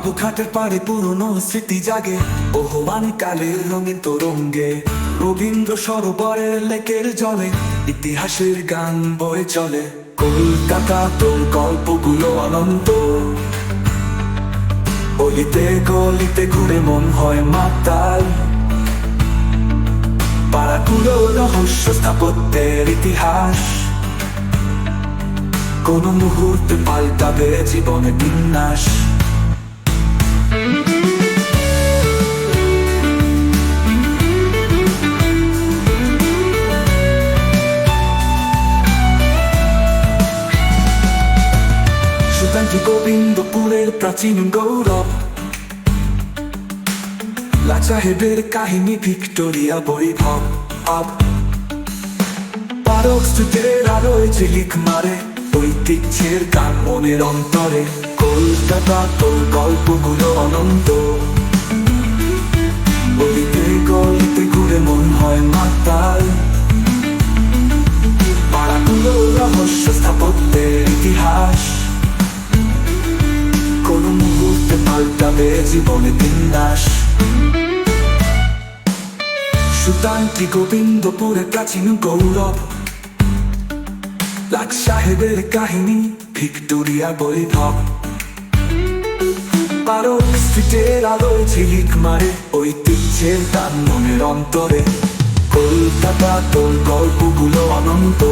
বাবুঘাটের পাড়ে পুরনো স্মৃতি জাগে। বহুমান কালের রঙিন তরঙ্গে রবীন্দ্র সরোবরের লেকের জলে ইতিহাসের গান বয়ে চলে। কলকাতা তোর গল্পগুলো অনন্ত। অলিতে গলিতে ঘুরে মন হয় মাতাল। পাড়াগুলো রহস্য স্থাপত্যের ইতিহাস। কোন মুহূর্তে পাল্টাবে জীবনে বিন্যাস। গোবিন্দপুরের প্রাচীন গৌরব লাচাহেবের কাহিনী ভিক্টোরিয়া বৈভব পারক ঝিলিক মারে ঐতিহ্যের গান মনের অন্তরে কলকাতা গল্পগুলো অনন্ত গলিতে গলিতে ঘুরে মন হয় মাতাল পাড়াগুলো রহস্য স্থাপত্যের ইতিহাস পাল্টাবে জীবনে বিন্যাস সুতান্ত্রি গোবিন্দপুরে প্রাচীন গৌরব। লাট সাহেবের কাহিনী, ভিক্টোরিয়া বৈভব। পারক স্ট্রিটের আলোয় ঝিলিক মারে ঐতিহ্যের গান মনের অন্তরে। কলকাতা তোর গল্পগুলো অনন্ত।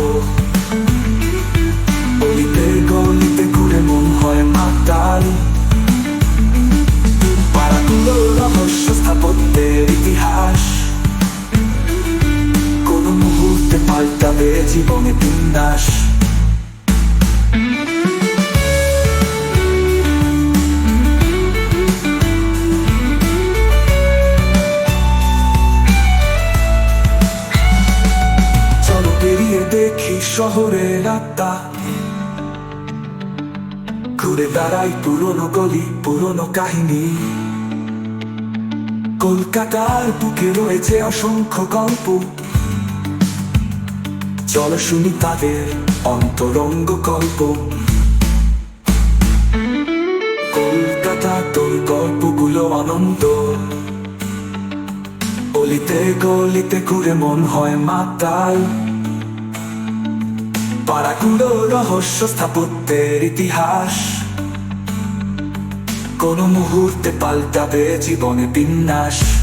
পাল্টাবে জীবনে বিন্যাস চলো দেখি শহরের আত্মা ঘুরে বেড়াই পুরনো গলি, পুরনো কাহিনী। কলকাতার বুকে রয়েছে অসংখ্য গল্প। চলো শুনি তাদের অন্তরঙ্গ গল্প। কলকাতা তোর গল্পগুলো অনন্ত গলিতে গলিতে ঘুরে মন হয় মাতাল। পাড়াগুলো রহস্য স্থাপত্যের ইতিহাস। কোন মুহূর্তে পাল্টাবে জীবনে বিন্যাস।